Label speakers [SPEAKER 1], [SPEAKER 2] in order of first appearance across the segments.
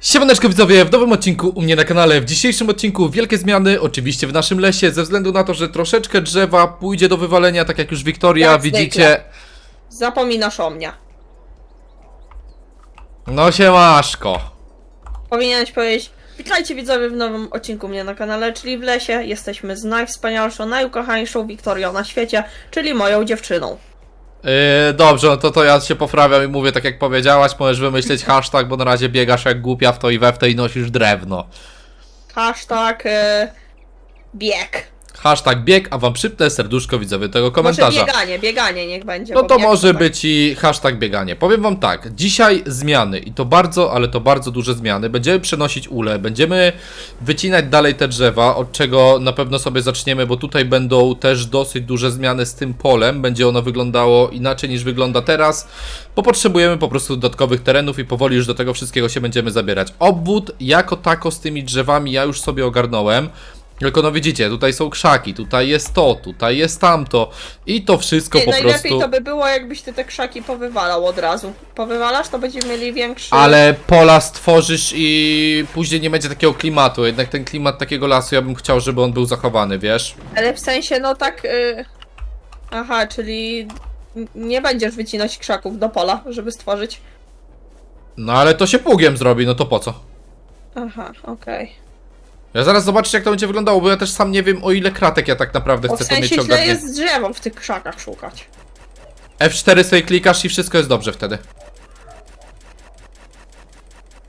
[SPEAKER 1] Siemaneczko widzowie, w nowym odcinku u mnie na kanale. W dzisiejszym odcinku wielkie zmiany, oczywiście w naszym lesie, ze względu na to, że troszeczkę drzewa pójdzie do wywalenia, tak jak już Wiktoria,
[SPEAKER 2] Jak
[SPEAKER 1] widzicie.
[SPEAKER 2] zwykle. Zapominasz o mnie.
[SPEAKER 1] No siemaszko.
[SPEAKER 2] Powinieneś powiedzieć, witajcie widzowie w nowym odcinku mnie na kanale, czyli w lesie. Jesteśmy z najwspanialszą, najukochańszą Wiktorią na świecie, czyli moją dziewczyną.
[SPEAKER 1] Yy, dobrze, no to, to ja się poprawiam i mówię tak jak powiedziałaś, możesz wymyśleć hashtag, bo na razie biegasz jak głupia w to i we w i nosisz drewno.
[SPEAKER 2] Hashtag e, bieg.
[SPEAKER 1] Hashtag bieg, a wam przypnę serduszko widzowie tego
[SPEAKER 2] Może
[SPEAKER 1] komentarza.
[SPEAKER 2] bieganie, bieganie niech będzie.
[SPEAKER 1] No
[SPEAKER 2] bo
[SPEAKER 1] to
[SPEAKER 2] bieg
[SPEAKER 1] może być i hashtag bieganie. Powiem wam tak, dzisiaj zmiany i to bardzo, ale to bardzo duże zmiany. Będziemy przenosić ule, będziemy wycinać dalej te drzewa, od czego na pewno sobie zaczniemy, bo tutaj będą też dosyć duże zmiany z tym polem. Będzie ono wyglądało inaczej niż wygląda teraz, bo potrzebujemy po prostu dodatkowych terenów i powoli już do tego wszystkiego się będziemy zabierać. Obwód jako tako z tymi drzewami ja już sobie ogarnąłem. Tylko no widzicie, tutaj są krzaki, tutaj jest to, tutaj jest tamto i to wszystko
[SPEAKER 2] Nie,
[SPEAKER 1] po
[SPEAKER 2] najlepiej
[SPEAKER 1] prostu...
[SPEAKER 2] to by było, jakbyś ty te krzaki powywalał od razu. Powywalasz, to będziemy mieli większy.
[SPEAKER 1] Ale pola stworzysz i później nie będzie takiego klimatu. Jednak ten klimat takiego lasu ja bym chciał, żeby on był zachowany, wiesz?
[SPEAKER 2] Ale w sensie, no tak. Y... Aha, czyli nie będziesz wycinać krzaków do pola, żeby stworzyć.
[SPEAKER 1] No ale to się pługiem zrobi, no to po co?
[SPEAKER 2] Aha, okej.
[SPEAKER 1] Ja zaraz zobaczę jak to będzie wyglądało, bo ja też sam nie wiem o ile kratek ja tak naprawdę
[SPEAKER 2] Bo
[SPEAKER 1] chcę
[SPEAKER 2] w
[SPEAKER 1] mieć
[SPEAKER 2] sensie źle
[SPEAKER 1] ogarnięte.
[SPEAKER 2] jest drzewo w tych krzakach szukać.
[SPEAKER 1] F4 sobie klikasz i wszystko jest dobrze wtedy.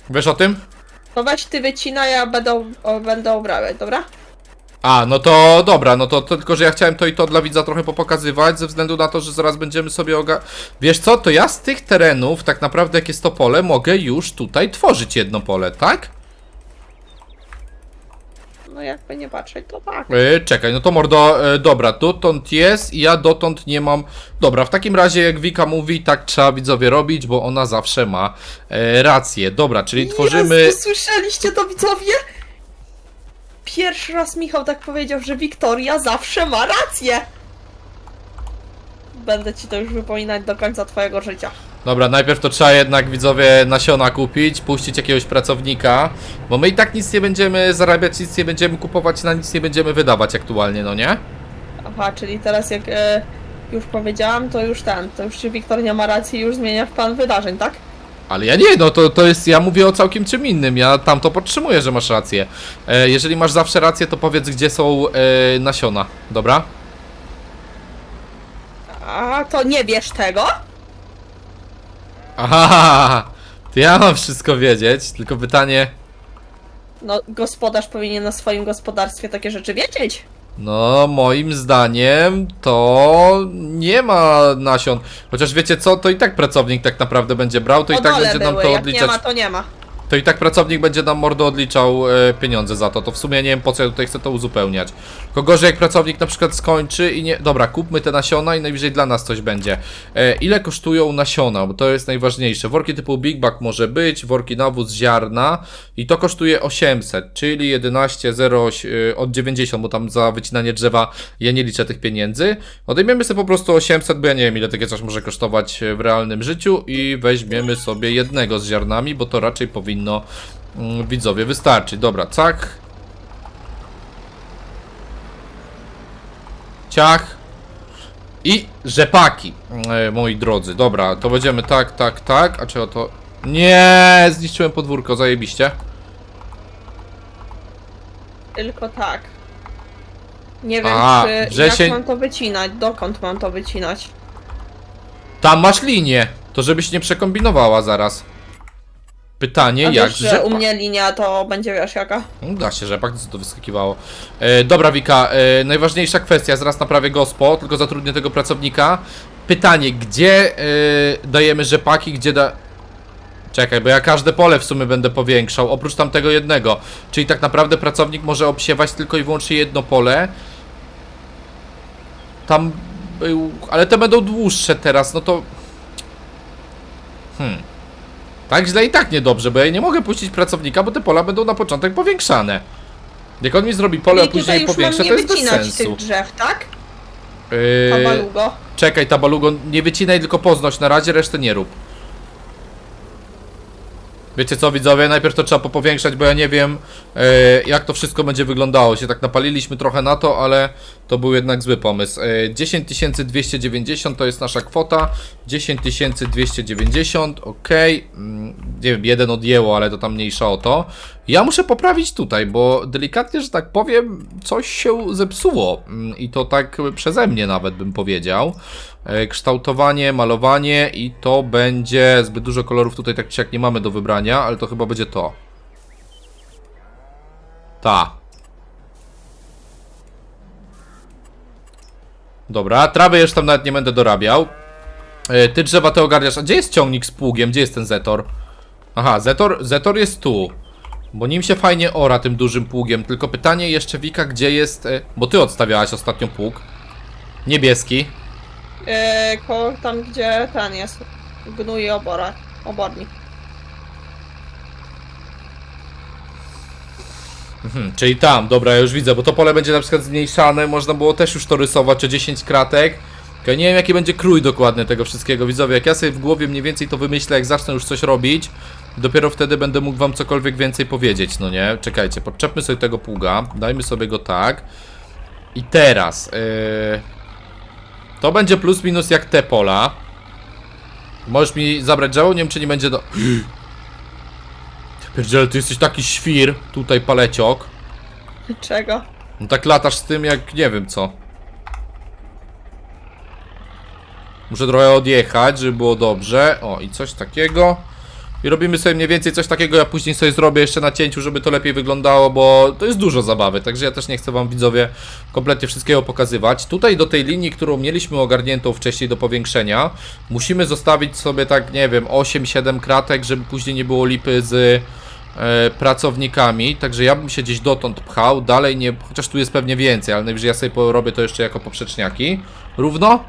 [SPEAKER 1] Wiesz o tym?
[SPEAKER 2] To weź ty wycinaj, ja będę, o, obrabiać, dobra?
[SPEAKER 1] A, no to dobra, no to, to tylko, że ja chciałem to i to dla widza trochę popokazywać, ze względu na to, że zaraz będziemy sobie oga... Wiesz co, to ja z tych terenów, tak naprawdę jak jest to pole, mogę już tutaj tworzyć jedno pole, tak?
[SPEAKER 2] No jakby nie patrzeć, to tak.
[SPEAKER 1] Yy, czekaj, no to mordo, yy, dobra, dotąd jest i ja dotąd nie mam... Dobra, w takim razie jak Wika mówi, tak trzeba widzowie robić, bo ona zawsze ma yy, rację. Dobra, czyli tworzymy...
[SPEAKER 2] Jezu, słyszeliście to widzowie? Pierwszy raz Michał tak powiedział, że Wiktoria zawsze ma rację. Będę ci to już wypominać do końca twojego życia.
[SPEAKER 1] Dobra, najpierw to trzeba jednak widzowie nasiona kupić, puścić jakiegoś pracownika, bo my i tak nic nie będziemy zarabiać, nic nie będziemy kupować, na nic nie będziemy wydawać aktualnie, no nie?
[SPEAKER 2] Aha, czyli teraz jak e, już powiedziałam, to już ten, to już czy Wiktoria ma rację i już zmieniasz plan wydarzeń, tak?
[SPEAKER 1] Ale ja nie, no to, to jest, ja mówię o całkiem czym innym, ja tam to podtrzymuję, że masz rację. E, jeżeli masz zawsze rację, to powiedz, gdzie są e, nasiona, dobra?
[SPEAKER 2] A to nie wiesz tego?
[SPEAKER 1] Aha, to ja mam wszystko wiedzieć, tylko pytanie,
[SPEAKER 2] No, gospodarz powinien na swoim gospodarstwie takie rzeczy wiedzieć.
[SPEAKER 1] no moim zdaniem to nie ma nasion. Chociaż wiecie co, to i tak pracownik tak naprawdę będzie brał, to i tak będzie nam
[SPEAKER 2] były,
[SPEAKER 1] to
[SPEAKER 2] jak
[SPEAKER 1] odliczać.
[SPEAKER 2] nie ma, to nie ma.
[SPEAKER 1] To i tak pracownik będzie nam mordo odliczał e, pieniądze za to. To w sumie nie wiem po co ja tutaj chcę to uzupełniać. Tylko gorzej jak pracownik na przykład skończy i nie. Dobra, kupmy te nasiona i najwyżej dla nas coś będzie. E, ile kosztują nasiona? Bo to jest najważniejsze. Worki typu Big Bag może być, worki nawóz ziarna i to kosztuje 800, czyli 11,0 e, od 90, bo tam za wycinanie drzewa ja nie liczę tych pieniędzy. Odejmiemy sobie po prostu 800, bo ja nie wiem ile takie coś może kosztować w realnym życiu i weźmiemy sobie jednego z ziarnami, bo to raczej powinno mm, widzowie wystarczyć. Dobra, cak. Ciach. I rzepaki, e, moi drodzy. Dobra, to będziemy tak, tak, tak. A czego to... Nie, zniszczyłem podwórko, zajebiście.
[SPEAKER 2] Tylko tak. Nie wiem,
[SPEAKER 1] A,
[SPEAKER 2] czy
[SPEAKER 1] wrzesień-
[SPEAKER 2] jak mam to wycinać, dokąd mam to wycinać.
[SPEAKER 1] Tam masz linię. To żebyś nie przekombinowała zaraz. Pytanie,
[SPEAKER 2] A
[SPEAKER 1] jak
[SPEAKER 2] wiesz, że
[SPEAKER 1] rzepak?
[SPEAKER 2] u mnie linia to będzie wiesz jaka?
[SPEAKER 1] No, Da się rzepak, co to wyskakiwało. E, dobra, Wika, e, najważniejsza kwestia, zaraz naprawię gospo, tylko zatrudnię tego pracownika. Pytanie, gdzie e, dajemy rzepaki, gdzie da... Czekaj, bo ja każde pole w sumie będę powiększał, oprócz tamtego jednego. Czyli tak naprawdę pracownik może obsiewać tylko i wyłącznie jedno pole. Tam był... Ale te będą dłuższe teraz, no to... Hmm... Tak źle i tak niedobrze, bo ja nie mogę puścić pracownika, bo te pola będą na początek powiększane. Jak on mi zrobi pole, a później
[SPEAKER 2] nie
[SPEAKER 1] to jest bez
[SPEAKER 2] wycinać
[SPEAKER 1] sensu.
[SPEAKER 2] tych drzew, tak?
[SPEAKER 1] Yy,
[SPEAKER 2] Tabalugo.
[SPEAKER 1] czekaj, tabalugo, nie wycinaj, tylko poznoś na razie, resztę nie rób. Wiecie co widzowie, najpierw to trzeba popowiększać, bo ja nie wiem e, jak to wszystko będzie wyglądało. Się tak napaliliśmy trochę na to, ale to był jednak zły pomysł. E, 10290 to jest nasza kwota. 10290, ok. Mm, nie wiem, jeden odjęło, ale to tam mniejsza o to. Ja muszę poprawić tutaj, bo delikatnie, że tak powiem, coś się zepsuło. Mm, I to tak przeze mnie nawet bym powiedział. E, Kształtowanie, malowanie i to będzie zbyt dużo kolorów tutaj tak czy jak nie mamy do wybrania, ale to chyba będzie to. Ta. Dobra, trawy jeszcze tam nawet nie będę dorabiał. E, Ty drzewa te ogarniasz. A gdzie jest ciągnik z pługiem? Gdzie jest ten Zetor? Aha, Zetor, Zetor jest tu. Bo nim się fajnie ora tym dużym pługiem. Tylko pytanie jeszcze Wika, gdzie jest... e, Bo ty odstawiałaś ostatnio pług. Niebieski.
[SPEAKER 2] Yy, koło tam, gdzie ten jest. Gnuje obora, obornik.
[SPEAKER 1] Mhm, czyli tam, dobra, ja już widzę, bo to pole będzie na przykład zmniejszane, można było też już to rysować o 10 kratek. Tylko nie wiem jaki będzie krój dokładny tego wszystkiego, widzowie, jak ja sobie w głowie mniej więcej to wymyślę, jak zacznę już coś robić, dopiero wtedy będę mógł wam cokolwiek więcej powiedzieć, no nie? Czekajcie, podczepmy sobie tego pługa, dajmy sobie go tak. I teraz, yy... to będzie plus minus jak te pola. Możesz mi zabrać drzewo, nie wiem czy nie będzie do... Pierdziele, ty jesteś taki świr, tutaj paleciok.
[SPEAKER 2] Czego?
[SPEAKER 1] No tak latasz z tym jak nie wiem co. Muszę trochę odjechać, żeby było dobrze. O, i coś takiego. I robimy sobie mniej więcej coś takiego, ja później sobie zrobię jeszcze na cięciu, żeby to lepiej wyglądało, bo to jest dużo zabawy, także ja też nie chcę wam widzowie kompletnie wszystkiego pokazywać. Tutaj do tej linii, którą mieliśmy ogarniętą wcześniej do powiększenia, musimy zostawić sobie tak, nie wiem, 8-7 kratek, żeby później nie było lipy z e, pracownikami, także ja bym się gdzieś dotąd pchał, dalej nie, chociaż tu jest pewnie więcej, ale najwyżej ja sobie robię to jeszcze jako poprzeczniaki. Równo?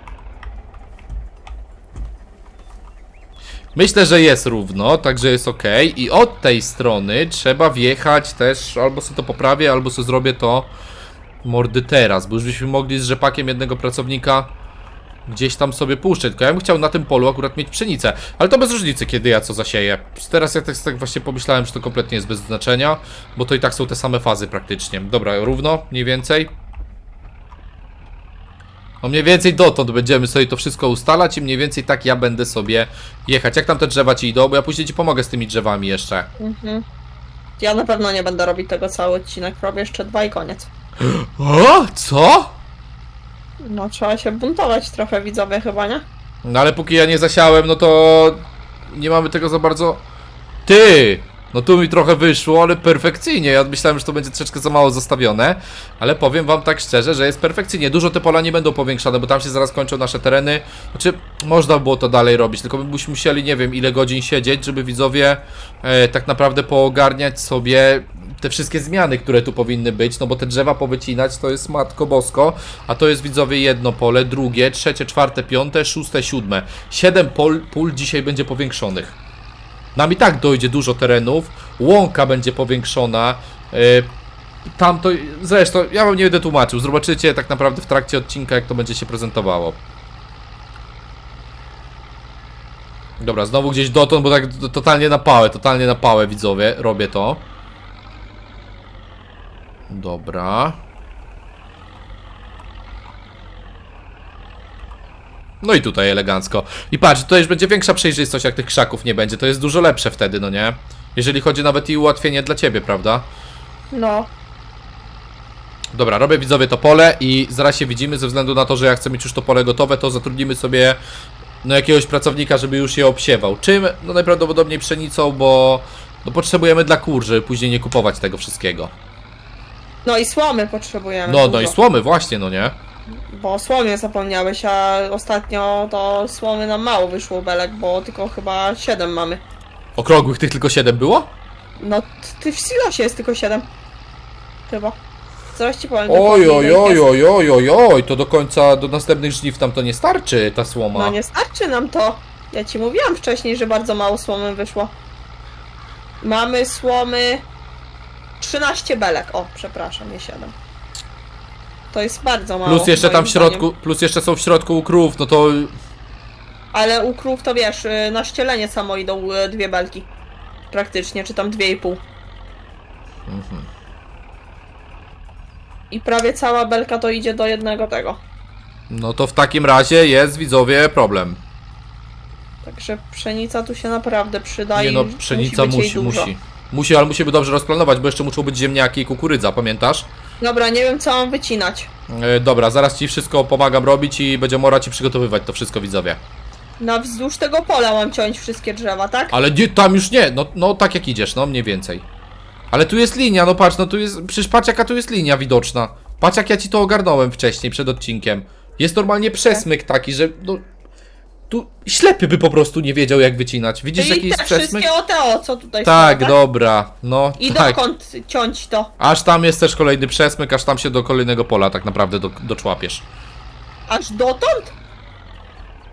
[SPEAKER 1] Myślę, że jest równo, także jest ok. I od tej strony trzeba wjechać też, albo sobie to poprawię, albo sobie zrobię to mordy teraz, bo już byśmy mogli z rzepakiem jednego pracownika gdzieś tam sobie puszczać. Tylko ja bym chciał na tym polu akurat mieć pszenicę, ale to bez różnicy, kiedy ja co zasieję. Teraz ja tak, tak właśnie pomyślałem, że to kompletnie jest bez znaczenia, bo to i tak są te same fazy praktycznie. Dobra, równo, mniej więcej. No mniej więcej dotąd będziemy sobie to wszystko ustalać i mniej więcej tak ja będę sobie jechać. Jak tam te drzewa ci idą? Bo ja później ci pomogę z tymi drzewami jeszcze.
[SPEAKER 2] Mhm. Ja na pewno nie będę robić tego cały odcinek, robię jeszcze dwa i koniec.
[SPEAKER 1] O, co?
[SPEAKER 2] No trzeba się buntować trochę widzowie chyba, nie?
[SPEAKER 1] No ale póki ja nie zasiałem, no to nie mamy tego za bardzo. Ty! No tu mi trochę wyszło, ale perfekcyjnie. Ja myślałem, że to będzie troszeczkę za mało zostawione, ale powiem wam tak szczerze, że jest perfekcyjnie. Dużo te pola nie będą powiększane, bo tam się zaraz kończą nasze tereny. Znaczy, można było to dalej robić, tylko byśmy musieli, nie wiem, ile godzin siedzieć, żeby widzowie e, tak naprawdę poogarniać sobie te wszystkie zmiany, które tu powinny być, no bo te drzewa powycinać to jest matko bosko, a to jest widzowie jedno pole, drugie, trzecie, czwarte, piąte, szóste, siódme. Siedem pol, pól dzisiaj będzie powiększonych. Nam i tak dojdzie dużo terenów, łąka będzie powiększona, yy, tam to, zresztą, ja wam nie będę tłumaczył, zobaczycie tak naprawdę w trakcie odcinka, jak to będzie się prezentowało. Dobra, znowu gdzieś dotąd, bo tak totalnie na pałę, totalnie na pałę widzowie, robię to. Dobra. No i tutaj elegancko. I patrz, tutaj już będzie większa przejrzystość, jak tych krzaków nie będzie. To jest dużo lepsze wtedy, no nie? Jeżeli chodzi nawet i ułatwienie dla ciebie, prawda?
[SPEAKER 2] No.
[SPEAKER 1] Dobra, robię widzowie to pole i zaraz się widzimy, ze względu na to, że ja chcę mieć już to pole gotowe, to zatrudnimy sobie no jakiegoś pracownika, żeby już je obsiewał. Czym? No najprawdopodobniej pszenicą, bo no potrzebujemy dla kur, żeby później nie kupować tego wszystkiego.
[SPEAKER 2] No i słomy potrzebujemy.
[SPEAKER 1] No, no i słomy właśnie, no nie?
[SPEAKER 2] Bo o słomie zapomniałeś, a ostatnio to słomy nam mało wyszło belek, bo tylko chyba 7 mamy.
[SPEAKER 1] Okrągłych tych tylko 7 było?
[SPEAKER 2] No, ty w silosie jest tylko 7. Chyba. Zaraz ci powiem.
[SPEAKER 1] Oj,
[SPEAKER 2] dokładnie,
[SPEAKER 1] oj,
[SPEAKER 2] ile
[SPEAKER 1] oj,
[SPEAKER 2] jest.
[SPEAKER 1] oj, oj, oj, oj, to do końca, do następnych żniw tam to nie starczy, ta słoma.
[SPEAKER 2] No nie starczy nam to. Ja ci mówiłam wcześniej, że bardzo mało słomy wyszło. Mamy słomy 13 belek. O, przepraszam, nie 7. To jest bardzo mało.
[SPEAKER 1] Plus jeszcze tam w środku,
[SPEAKER 2] zdaniem.
[SPEAKER 1] plus jeszcze są w środku u krów, no to...
[SPEAKER 2] Ale u krów to wiesz, y, na ścielenie samo idą y, dwie belki. praktycznie, czy tam 2,5. I prawie cała belka to idzie do jednego tego.
[SPEAKER 1] No to w takim razie jest, widzowie, problem.
[SPEAKER 2] Także pszenica tu się naprawdę przyda
[SPEAKER 1] Nie
[SPEAKER 2] i
[SPEAKER 1] no,
[SPEAKER 2] musi
[SPEAKER 1] pszenica musi,
[SPEAKER 2] dużo.
[SPEAKER 1] musi. Musi, ale musimy dobrze rozplanować, bo jeszcze muszą być ziemniaki i kukurydza, pamiętasz?
[SPEAKER 2] Dobra, nie wiem co mam wycinać.
[SPEAKER 1] E, dobra, zaraz ci wszystko pomagam robić i będzie mora ci przygotowywać to wszystko, widzowie.
[SPEAKER 2] Na wzdłuż tego pola mam ciąć wszystkie drzewa, tak?
[SPEAKER 1] Ale nie, tam już nie, no, no tak jak idziesz, no mniej więcej. Ale tu jest linia, no patrz, no tu jest, przecież patrz jaka tu jest linia widoczna. Patrz jak ja ci to ogarnąłem wcześniej, przed odcinkiem. Jest normalnie przesmyk taki, że no... Tu ślepy by po prostu nie wiedział jak wycinać. Widzisz
[SPEAKER 2] Czyli
[SPEAKER 1] jest
[SPEAKER 2] te
[SPEAKER 1] przesmyk?
[SPEAKER 2] wszystkie OTO, co tutaj
[SPEAKER 1] Tak,
[SPEAKER 2] są,
[SPEAKER 1] dobra, no
[SPEAKER 2] I
[SPEAKER 1] tak.
[SPEAKER 2] dokąd ciąć to?
[SPEAKER 1] Aż tam jest też kolejny przesmyk, aż tam się do kolejnego pola tak naprawdę do, doczłapiesz.
[SPEAKER 2] Aż dotąd?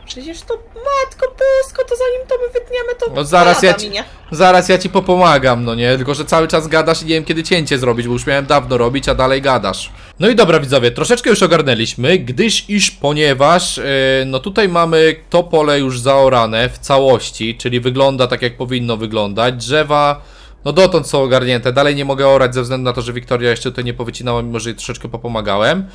[SPEAKER 2] Przecież to, matko pysko, to zanim to my wytniemy, to
[SPEAKER 1] No zaraz ja ci,
[SPEAKER 2] minie.
[SPEAKER 1] zaraz ja ci popomagam, no nie? Tylko, że cały czas gadasz i nie wiem kiedy cięcie zrobić, bo już miałem dawno robić, a dalej gadasz. No i dobra widzowie, troszeczkę już ogarnęliśmy, gdyż iż ponieważ, yy, no tutaj mamy to pole już zaorane w całości, czyli wygląda tak jak powinno wyglądać, drzewa... No dotąd są ogarnięte, dalej nie mogę orać ze względu na to, że Wiktoria jeszcze tutaj nie powycinała, mimo że jej troszeczkę popomagałem.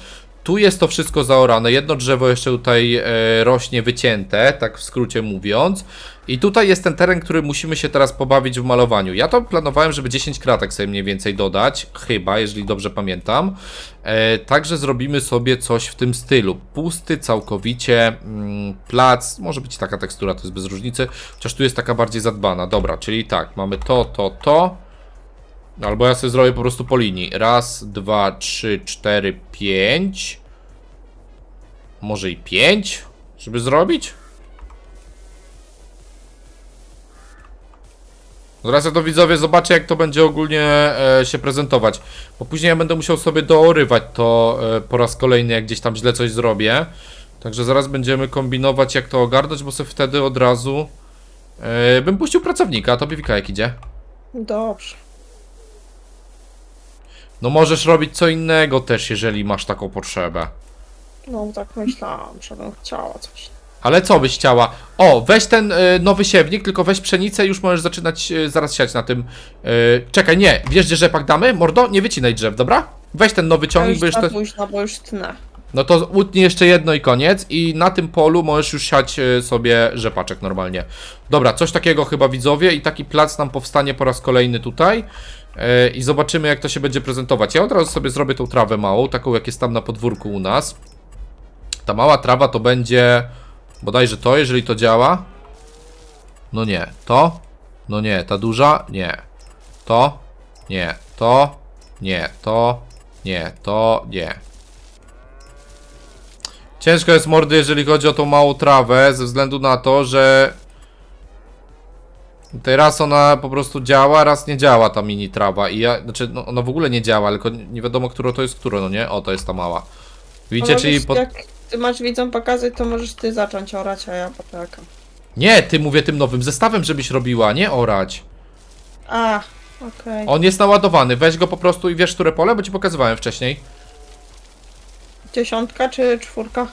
[SPEAKER 1] Tu jest to wszystko zaorane, jedno drzewo jeszcze tutaj e, rośnie wycięte, tak w skrócie mówiąc. I tutaj jest ten teren, który musimy się teraz pobawić w malowaniu. Ja to planowałem, żeby 10 kratek sobie mniej więcej dodać, chyba, jeżeli dobrze pamiętam. E, także zrobimy sobie coś w tym stylu. Pusty całkowicie mm, plac, może być taka tekstura, to jest bez różnicy, chociaż tu jest taka bardziej zadbana. Dobra, czyli tak, mamy to, to, to. Albo ja sobie zrobię po prostu po linii. Raz, dwa, trzy, cztery, pięć. Może i pięć, żeby zrobić? Zaraz ja to widzowie zobaczę, jak to będzie ogólnie e, się prezentować. Bo później ja będę musiał sobie doorywać to e, po raz kolejny, jak gdzieś tam źle coś zrobię. Także zaraz będziemy kombinować, jak to ogarnąć, bo sobie wtedy od razu e, bym puścił pracownika. A tobie Wika jak idzie?
[SPEAKER 2] Dobrze.
[SPEAKER 1] No możesz robić co innego też, jeżeli masz taką potrzebę.
[SPEAKER 2] No tak myślałam, żebym chciała coś.
[SPEAKER 1] Ale co byś chciała? O, weź ten y, nowy siewnik, tylko weź pszenicę i już możesz zaczynać y, zaraz siać na tym. Y, czekaj, nie, wiesz gdzie rzepak damy? Mordo, nie wycinaj drzew, dobra? Weź ten nowy ciągnik,
[SPEAKER 2] już
[SPEAKER 1] bo
[SPEAKER 2] za
[SPEAKER 1] jeszcze...
[SPEAKER 2] późno, bo już tnę.
[SPEAKER 1] No to utnij jeszcze jedno i koniec i na tym polu możesz już siać y, sobie rzepaczek normalnie. Dobra, coś takiego chyba widzowie i taki plac nam powstanie po raz kolejny tutaj. Y, I zobaczymy jak to się będzie prezentować. Ja od razu sobie zrobię tą trawę małą, taką jak jest tam na podwórku u nas. Ta mała trawa to będzie bodajże to, jeżeli to działa. No nie, to? No nie, ta duża? Nie. To? Nie, to? Nie, to? Nie, to? Nie. Ciężko jest mordy, jeżeli chodzi o tą małą trawę, ze względu na to, że tutaj raz ona po prostu działa, raz nie działa ta mini trawa i ja, znaczy no, ona w ogóle nie działa, tylko nie wiadomo, którą to jest, którą, no nie? O, to jest ta mała. Widzicie, czyli pod...
[SPEAKER 2] Jak ty masz widzom pokazać, to możesz ty zacząć orać, a ja poczekam.
[SPEAKER 1] Nie, ty mówię tym nowym zestawem, żebyś robiła, nie orać.
[SPEAKER 2] A, okej.
[SPEAKER 1] On jest naładowany, weź go po prostu i wiesz, które pole, bo ci pokazywałem wcześniej.
[SPEAKER 2] Dziesiątka czy czwórka?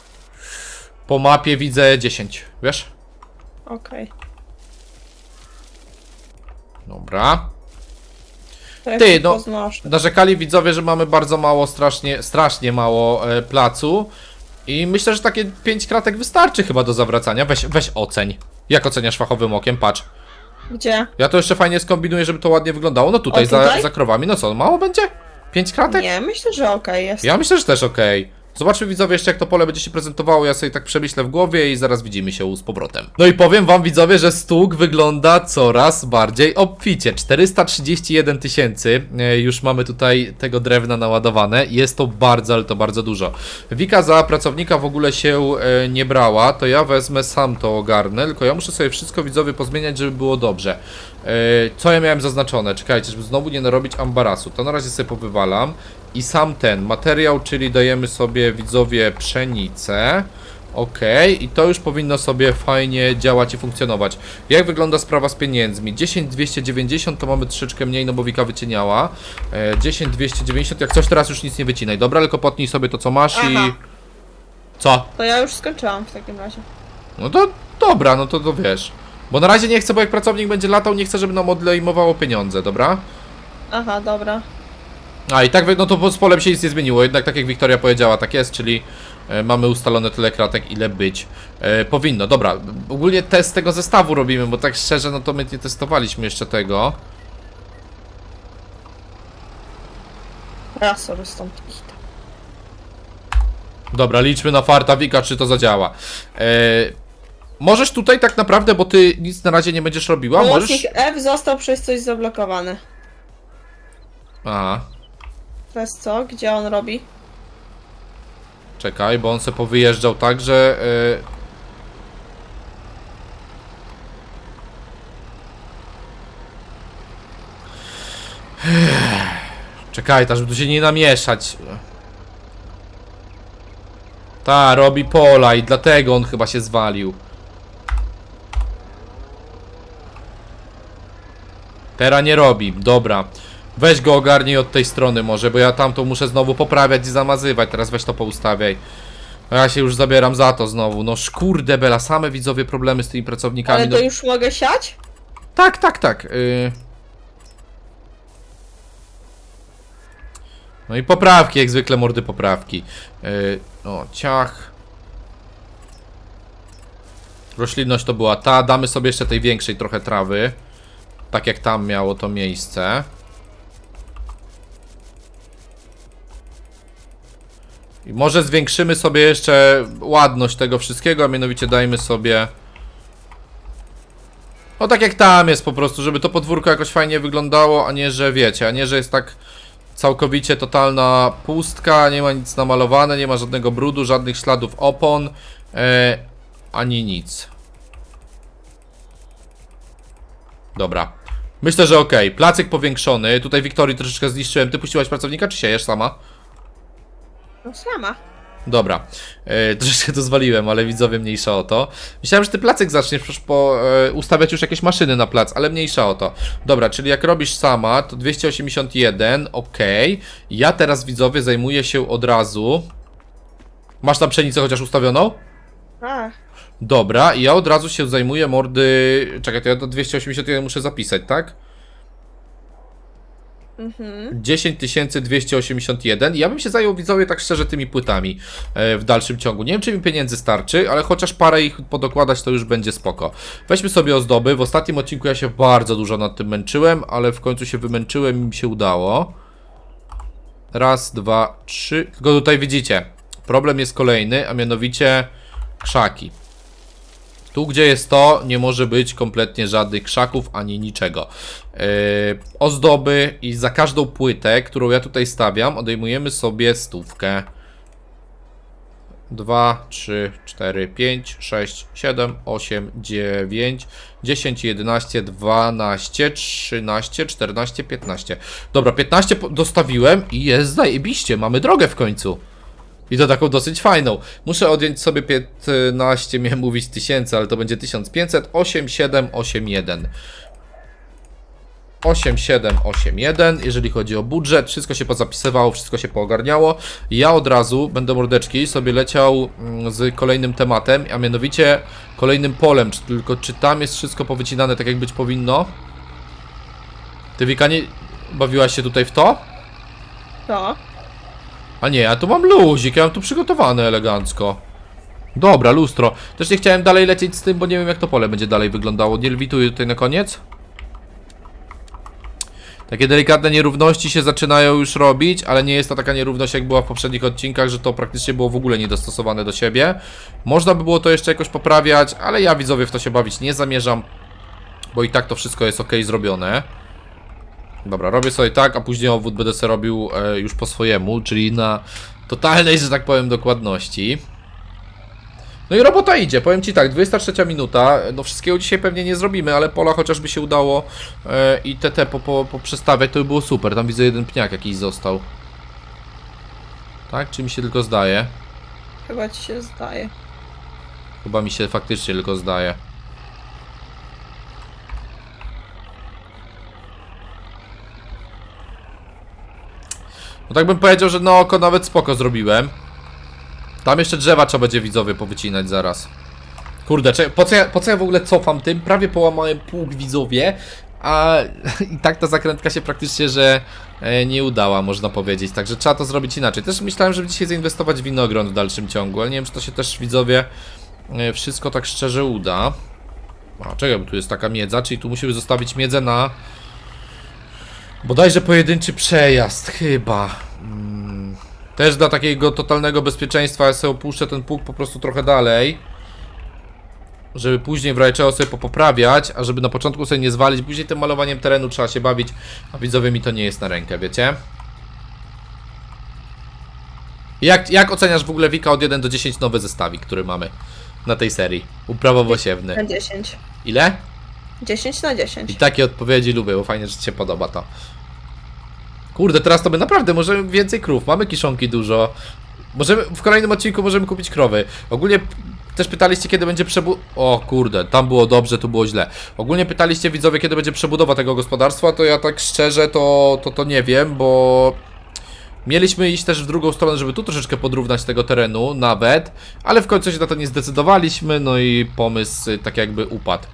[SPEAKER 1] Po mapie widzę 10, wiesz?
[SPEAKER 2] Okej.
[SPEAKER 1] Dobra.
[SPEAKER 2] To ja
[SPEAKER 1] Ty,
[SPEAKER 2] się
[SPEAKER 1] no-
[SPEAKER 2] poznoszę.
[SPEAKER 1] Narzekali widzowie, że mamy bardzo mało, strasznie, strasznie mało e, placu. I myślę, że takie 5 kratek wystarczy chyba do zawracania. Weź, weź oceń. Jak oceniasz fachowym okiem? Patrz.
[SPEAKER 2] Gdzie?
[SPEAKER 1] Ja to jeszcze fajnie skombinuję, żeby to ładnie wyglądało. No tutaj,
[SPEAKER 2] O,
[SPEAKER 1] Za,
[SPEAKER 2] tutaj?
[SPEAKER 1] za krowami. No co, mało będzie? 5 kratek?
[SPEAKER 2] Nie, myślę, że okej jest.
[SPEAKER 1] Ja myślę, że też okej. Zobaczmy widzowie jeszcze jak to pole będzie się prezentowało, ja sobie tak przemyślę w głowie i zaraz widzimy się z powrotem. No i powiem wam widzowie, że stóg wygląda coraz bardziej obficie. 431 tysięcy e, już mamy tutaj tego drewna naładowane. Jest to bardzo, ale to bardzo dużo. Wika za pracownika w ogóle się e, nie brała, to ja wezmę sam to ogarnę, tylko ja muszę sobie wszystko widzowie pozmieniać, żeby było dobrze. E, Co ja miałem zaznaczone? Czekajcie, żeby znowu nie narobić ambarasu. To na razie sobie powywalam. I sam ten materiał, czyli dajemy sobie widzowie pszenicę. Ok, i to już powinno sobie fajnie działać i funkcjonować. Jak wygląda sprawa z pieniędzmi? 10290 to mamy troszeczkę mniej, no bo Wika wycieniała. E, 10290, jak coś teraz już nic nie wycinaj. Dobra, tylko potnij sobie to co masz i...
[SPEAKER 2] Aha.
[SPEAKER 1] Co?
[SPEAKER 2] To ja już skończyłam w takim razie.
[SPEAKER 1] No to dobra, no to, to wiesz. Bo na razie nie chcę, bo jak pracownik będzie latał, nie chcę, żeby nam odlejmowało pieniądze, dobra?
[SPEAKER 2] Aha, dobra.
[SPEAKER 1] A i tak, no to z polem się nic nie zmieniło, jednak tak jak Wiktoria powiedziała, tak jest, czyli e, mamy ustalone tyle kratek, ile być e, powinno. Dobra, ogólnie test tego zestawu robimy, bo tak szczerze, no to my nie testowaliśmy jeszcze tego.
[SPEAKER 2] Ja sobie stąd idę.
[SPEAKER 1] Dobra, liczmy na farta Wika, czy to zadziała. E, możesz tutaj tak naprawdę, bo ty nic na razie nie będziesz robiła,
[SPEAKER 2] Pomocnik
[SPEAKER 1] możesz...
[SPEAKER 2] F został przez coś zablokowany.
[SPEAKER 1] Aha,
[SPEAKER 2] Przez co? Gdzie on robi?
[SPEAKER 1] czekaj, bo on se powyjeżdżał tak, że... E, Czekaj, ta, żeby tu się nie namieszać. Ta, robi pola i dlatego on chyba się zwalił. Teraz nie robi, dobra. Weź go ogarnij od tej strony może, bo ja tamto muszę znowu poprawiać i zamazywać. Teraz weź to poustawiaj. A Ja się już zabieram za to znowu. No szkurde bela, same widzowie problemy z tymi pracownikami.
[SPEAKER 2] Ale
[SPEAKER 1] no...
[SPEAKER 2] to już mogę siać?
[SPEAKER 1] Tak, tak, tak. y. No i poprawki, jak zwykle mordy poprawki. Y, O, ciach. Roślinność to była ta. Damy sobie jeszcze tej większej trochę trawy. Tak jak tam miało to miejsce. I może zwiększymy sobie jeszcze ładność tego wszystkiego, a mianowicie dajmy sobie... No tak jak tam jest po prostu, żeby to podwórko jakoś fajnie wyglądało, a nie, że wiecie, a nie, że jest tak całkowicie totalna pustka, nie ma nic namalowane, nie ma żadnego brudu, żadnych śladów opon, e, ani nic. Dobra. Myślę, że ok. Placyk powiększony. Tutaj Wiktorii troszeczkę zniszczyłem. Ty puściłaś pracownika, czy siejesz sama?
[SPEAKER 2] No sama.
[SPEAKER 1] Dobra, e, troszeczkę to zwaliłem, ale widzowie mniejsza o to. Myślałem, że ty placek zaczniesz przecież po, e, ustawiać już jakieś maszyny na plac, ale mniejsza o to. Dobra, czyli jak robisz sama, to 281, ok. Ja teraz widzowie zajmuję się od razu. Masz tam pszenicę chociaż ustawioną?
[SPEAKER 2] A,
[SPEAKER 1] Dobra, i ja od razu się zajmuję mordy... Czekaj, to ja do 281 muszę zapisać, tak?
[SPEAKER 2] Mhm.
[SPEAKER 1] 10281. Ja bym się zajął widzowie tak szczerze tymi płytami e, w dalszym ciągu. Nie wiem, czy mi pieniędzy starczy, ale chociaż parę ich podokładać to już będzie spoko. Weźmy sobie ozdoby. W ostatnim odcinku ja się bardzo dużo nad tym męczyłem, ale w końcu się wymęczyłem i mi się udało. Raz, dwa, trzy. Tylko tutaj widzicie, problem jest kolejny, a mianowicie krzaki. Tu, gdzie jest to, nie może być kompletnie żadnych krzaków ani niczego. Yy, ozdoby i za każdą płytę, którą ja tutaj stawiam, odejmujemy sobie stówkę. 2, 3, 4, 5, 6, 7, 8, 9, 10, 11, 12, 13, 14, 15. Dobra, 15 po- dostawiłem i jest zajebiście, mamy drogę w końcu. I to taką dosyć fajną. Muszę odjąć sobie 15, miałem mówić tysięcy, ale to będzie 1500, 8781. 8781, jeżeli chodzi o budżet, wszystko się pozapisywało, wszystko się poogarniało. Ja od razu będę mordeczki sobie leciał mm, z kolejnym tematem, a mianowicie kolejnym polem, czy, tylko czy tam jest wszystko powycinane tak jak być powinno? Ty Wika nie bawiłaś się tutaj w to?
[SPEAKER 2] To.
[SPEAKER 1] A nie, ja tu mam luzik, ja mam tu przygotowane elegancko. Dobra, lustro. Też nie chciałem dalej lecieć z tym, bo nie wiem jak to pole będzie dalej wyglądało. Nie lewituję tutaj na koniec. Takie delikatne nierówności się zaczynają już robić, ale nie jest to taka nierówność jak była w poprzednich odcinkach, że to praktycznie było w ogóle niedostosowane do siebie. Można by było to jeszcze jakoś poprawiać, ale ja widzowie w to się bawić nie zamierzam, bo i tak to wszystko jest ok zrobione. Dobra, robię sobie tak, a później obwód będę sobie robił e, już po swojemu, czyli na totalnej, że tak powiem, dokładności. No i robota idzie, powiem Ci tak, 23 minuta, no wszystkiego dzisiaj pewnie nie zrobimy, ale pola chociażby się udało e, i TT po, po, poprzestawiać, to by było super, tam widzę jeden pniak jakiś został. Tak, czy mi się tylko zdaje?
[SPEAKER 2] Chyba ci się zdaje.
[SPEAKER 1] Chyba mi się faktycznie tylko zdaje. Tak bym powiedział, że na oko nawet spoko zrobiłem. Tam jeszcze drzewa trzeba będzie widzowie powycinać zaraz. Kurde, cze- po co, ja, po co ja w ogóle cofam tym? Prawie połamałem pług widzowie, a i tak ta zakrętka się praktycznie, że e, nie udała, można powiedzieć. Także trzeba to zrobić inaczej. Też myślałem, żeby dzisiaj zainwestować w winogron w dalszym ciągu, ale nie wiem, czy to się też widzowie e, wszystko tak szczerze uda. A czekaj, bo tu jest taka miedza, czyli tu musimy zostawić miedzę na bodajże pojedynczy przejazd, chyba. Mm, Też dla takiego totalnego bezpieczeństwa ja sobie opuszczę ten pług po prostu trochę dalej. Żeby później w razie czego sobie popoprawiać, a żeby na początku sobie nie zwalić. Później tym malowaniem terenu trzeba się bawić, a widzowie mi to nie jest na rękę, wiecie? Jak, jak oceniasz w ogóle Wika od 1 do 10 nowy zestawik, który mamy na tej serii? Uprawowo-siewny.
[SPEAKER 2] Na 10.
[SPEAKER 1] Ile?
[SPEAKER 2] 10 na 10.
[SPEAKER 1] I takie odpowiedzi lubię, bo fajnie, że Ci się podoba to. Kurde, teraz to my naprawdę możemy więcej krów. Mamy kiszonki dużo. Możemy, w kolejnym odcinku możemy kupić krowy. Ogólnie też pytaliście, kiedy będzie przebu... O kurde, tam było dobrze, tu było źle. Ogólnie pytaliście widzowie, kiedy będzie przebudowa tego gospodarstwa, to ja tak szczerze to, to, to nie wiem, bo... Mieliśmy iść też w drugą stronę, żeby tu troszeczkę podrównać tego terenu, nawet, ale w końcu się na to nie zdecydowaliśmy, no i pomysł y, tak jakby upadł.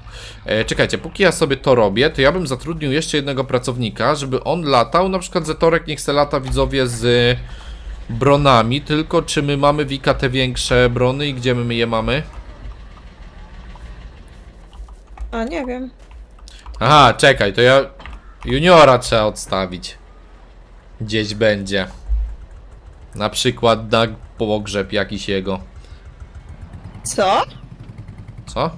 [SPEAKER 1] E, czekajcie, póki ja sobie to robię, to ja bym zatrudnił jeszcze jednego pracownika, żeby on latał, na przykład Zetorek niech se lata widzowie z bronami, tylko czy my mamy Wika te większe brony i gdzie my je mamy?
[SPEAKER 2] A nie wiem.
[SPEAKER 1] Aha, czekaj, to ja juniora trzeba odstawić. Gdzieś będzie. Na przykład na pogrzeb jakiś jego.
[SPEAKER 2] Co?
[SPEAKER 1] Co?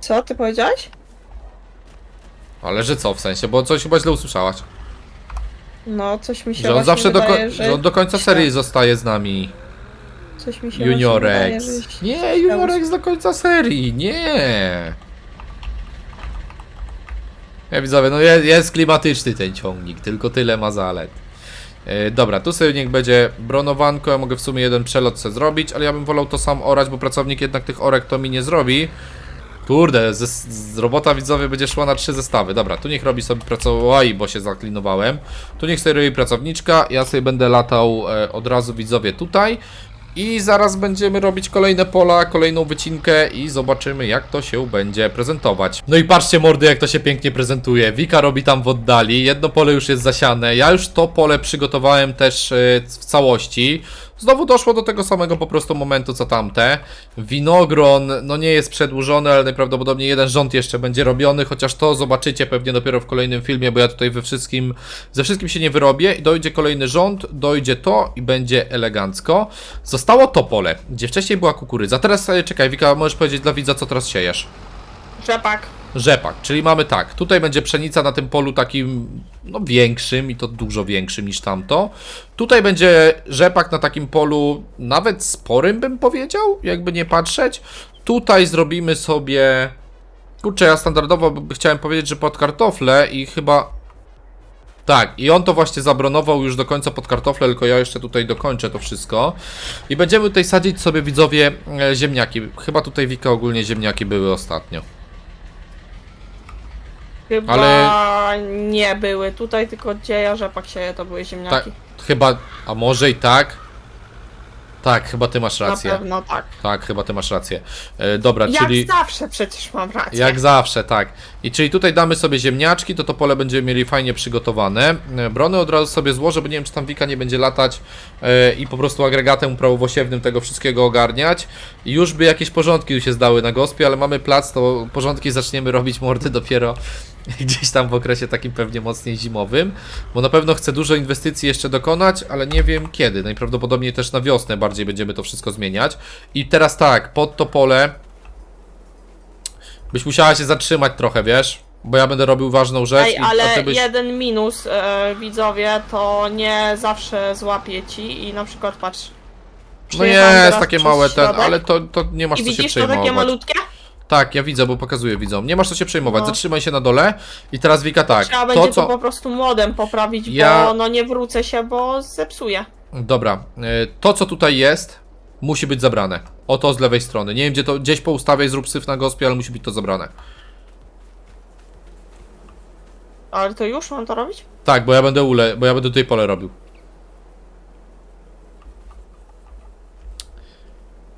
[SPEAKER 2] Co ty powiedziałeś?
[SPEAKER 1] Ale że co w sensie? Bo coś chyba źle usłyszałaś.
[SPEAKER 2] No, coś mi się
[SPEAKER 1] Że on
[SPEAKER 2] właśnie
[SPEAKER 1] zawsze do,
[SPEAKER 2] wydaje,
[SPEAKER 1] ko- że on do końca serii zostaje z nami.
[SPEAKER 2] Coś mi się właśnie
[SPEAKER 1] Juniorek.
[SPEAKER 2] wydaje, że-
[SPEAKER 1] Nie, Juniorek do końca serii, nie. Ja widzowie, no jest, jest klimatyczny ten ciągnik, tylko tyle ma zalet. E, dobra, tu sobie niech będzie bronowanko, ja mogę w sumie jeden przelot sobie zrobić, ale ja bym wolał to sam orać, bo pracownik jednak tych orek to mi nie zrobi. Kurde, z, z robota widzowie będzie szła na trzy zestawy. Dobra, tu niech robi sobie pracownik. Oj, bo się zaklinowałem. Tu niech sobie robi pracowniczka. Ja sobie będę latał e, od razu widzowie tutaj. I zaraz będziemy robić kolejne pola, kolejną wycinkę i zobaczymy jak to się będzie prezentować. No i patrzcie mordy jak to się pięknie prezentuje. Wika robi tam w oddali, jedno pole już jest zasiane. Ja już to pole przygotowałem też e, w całości. Znowu doszło do tego samego po prostu momentu co tamte. Winogron no nie jest przedłużony, ale najprawdopodobniej jeden rząd jeszcze będzie robiony, chociaż to zobaczycie pewnie dopiero w kolejnym filmie, bo ja tutaj we wszystkim, ze wszystkim się nie wyrobię. I dojdzie kolejny rząd, dojdzie to i będzie elegancko. Zostało to pole, gdzie wcześniej była kukurydza. Teraz e, czekaj, Wika, możesz powiedzieć dla widza, co teraz siejesz?
[SPEAKER 2] Rzepak.
[SPEAKER 1] Rzepak, czyli mamy tak, tutaj będzie pszenica na tym polu takim, no większym i to dużo większym niż tamto. Tutaj będzie rzepak na takim polu nawet sporym bym powiedział, jakby nie patrzeć. Tutaj zrobimy sobie, kurczę ja standardowo chciałem powiedzieć, że pod kartofle i chyba... Tak, i on to właśnie zabronował już do końca pod kartofle, tylko ja jeszcze tutaj dokończę to wszystko. I będziemy tutaj sadzić sobie widzowie e, ziemniaki. Chyba tutaj Wika ogólnie ziemniaki były ostatnio.
[SPEAKER 2] Chyba nie były. Tutaj tylko gdzie ja rzepak sieję, to były
[SPEAKER 1] Tak,
[SPEAKER 2] ziemniaki.
[SPEAKER 1] chyba, a może i tak? Tak, chyba ty masz
[SPEAKER 2] Na
[SPEAKER 1] rację.
[SPEAKER 2] pewno tak.
[SPEAKER 1] Tak, chyba ty masz rację. E, dobra,
[SPEAKER 2] Jak
[SPEAKER 1] czyli.
[SPEAKER 2] zawsze przecież mam rację.
[SPEAKER 1] Jak zawsze, tak. I czyli tutaj damy sobie ziemniaczki, to to pole będziemy mieli fajnie przygotowane. E, Brony od razu sobie złożę, bo nie wiem, czy tam Wika nie będzie latać e, i po prostu agregatem uprawowosiewnym tego wszystkiego ogarniać. I już by jakieś porządki się zdały na gospie, ale mamy plac, to porządki zaczniemy robić mordy dopiero gdzieś tam w okresie takim pewnie mocniej zimowym, bo na pewno chcę dużo inwestycji jeszcze dokonać, ale nie wiem kiedy. Najprawdopodobniej też na wiosnę bardziej będziemy to wszystko zmieniać. I teraz tak, pod to pole byś musiała się zatrzymać trochę, wiesz? Bo ja będę robił ważną rzecz
[SPEAKER 2] Ej,
[SPEAKER 1] i
[SPEAKER 2] ale
[SPEAKER 1] ty byś...
[SPEAKER 2] jeden minus, e, widzowie, to nie zawsze złapie ci i na przykład patrz.
[SPEAKER 1] No jest
[SPEAKER 2] teraz
[SPEAKER 1] takie
[SPEAKER 2] przez
[SPEAKER 1] małe ten,
[SPEAKER 2] środek
[SPEAKER 1] ale to, to nie masz
[SPEAKER 2] I
[SPEAKER 1] co się
[SPEAKER 2] widzisz to takie
[SPEAKER 1] przejmować.
[SPEAKER 2] malutkie?
[SPEAKER 1] Tak, ja widzę, bo pokazuję widzom. Nie masz co się przejmować,
[SPEAKER 2] No.
[SPEAKER 1] zatrzymaj się na dole i teraz Wika tak.
[SPEAKER 2] Trzeba
[SPEAKER 1] To
[SPEAKER 2] będzie
[SPEAKER 1] co...
[SPEAKER 2] to po prostu modem poprawić,
[SPEAKER 1] Ja-
[SPEAKER 2] bo no nie wrócę się, bo zepsuję.
[SPEAKER 1] Dobra, e, to co tutaj jest, musi być zabrane. O to z lewej strony. Nie wiem gdzie to, gdzieś poustawiaj, zrób syf na gospie, ale musi być to zabrane.
[SPEAKER 2] Ale to już mam to robić?
[SPEAKER 1] Tak, bo ja będę ule, bo ja będę tutaj pole robił.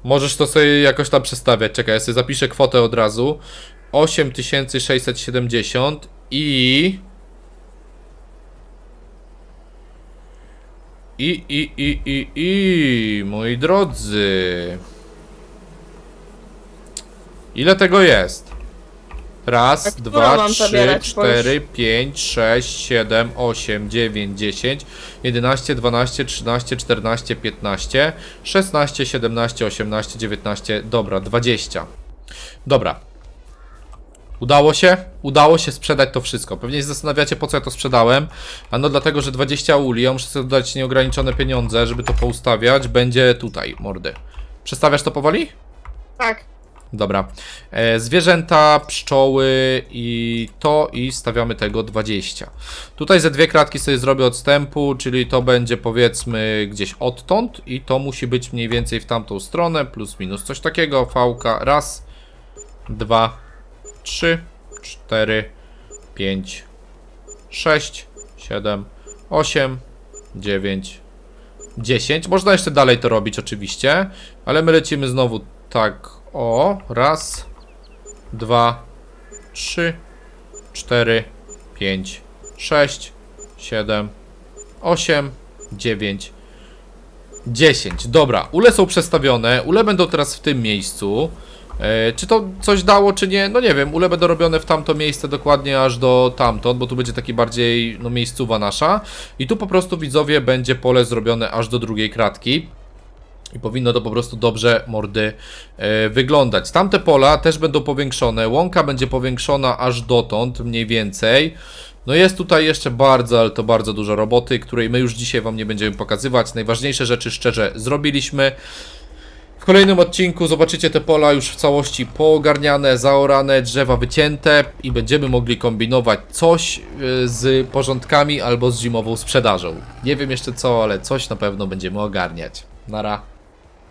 [SPEAKER 1] Możesz to sobie jakoś tam przestawiać. Czekaj, ja sobie zapiszę kwotę od razu. 8670 i... I, i, i, i, i, moi drodzy. Ile tego jest? Raz,
[SPEAKER 2] A którą
[SPEAKER 1] dwa,
[SPEAKER 2] mam
[SPEAKER 1] trzy,
[SPEAKER 2] zabierać? Bo już-
[SPEAKER 1] cztery, pięć, sześć, siedem, osiem, dziewięć, dziesięć, jedenaście, dwanaście, trzynaście, czternaście, piętnaście, szesnaście, siedemnaście, osiemnaście, dziewiętnaście, dobra, dwadzieścia. Dobra. Udało się? Udało się sprzedać to wszystko. Pewnie się zastanawiacie, po co ja to sprzedałem. A no dlatego, że 20 uli, ja muszę sobie dodać nieograniczone pieniądze, żeby to poustawiać. Będzie tutaj, mordy. Przestawiasz to powoli?
[SPEAKER 2] Tak.
[SPEAKER 1] Dobra. E, zwierzęta, pszczoły i to i stawiamy tego 20. Tutaj ze dwie kratki sobie zrobię odstępu, czyli to będzie powiedzmy gdzieś odtąd i to musi być mniej więcej w tamtą stronę, plus minus coś takiego. Fałka, raz, dwa, trzy, cztery, pięć, sześć, siedem, osiem, dziewięć, 10. Można jeszcze dalej to robić oczywiście, ale my lecimy znowu tak o, raz, dwa, trzy, cztery, pięć, sześć, siedem, osiem, dziewięć, dziesięć. Dobra, ule są przestawione, ule będą teraz w tym miejscu. E, czy to coś dało, czy nie? No nie wiem, ule będą robione w tamto miejsce dokładnie aż do tamtąd, bo tu będzie taki bardziej, no miejscowa nasza. I tu po prostu widzowie będzie pole zrobione aż do drugiej kratki. I powinno to po prostu dobrze mordy e, wyglądać. Tamte pola też będą powiększone. Łąka będzie powiększona aż dotąd, mniej więcej. No jest tutaj jeszcze bardzo, ale to bardzo dużo roboty, której my już dzisiaj Wam nie będziemy pokazywać. Najważniejsze rzeczy szczerze zrobiliśmy. W kolejnym odcinku zobaczycie te pola już w całości poogarniane, zaorane, drzewa wycięte i będziemy mogli kombinować coś e, z porządkami albo z zimową sprzedażą. Nie wiem jeszcze co, ale coś na pewno będziemy ogarniać. Nara.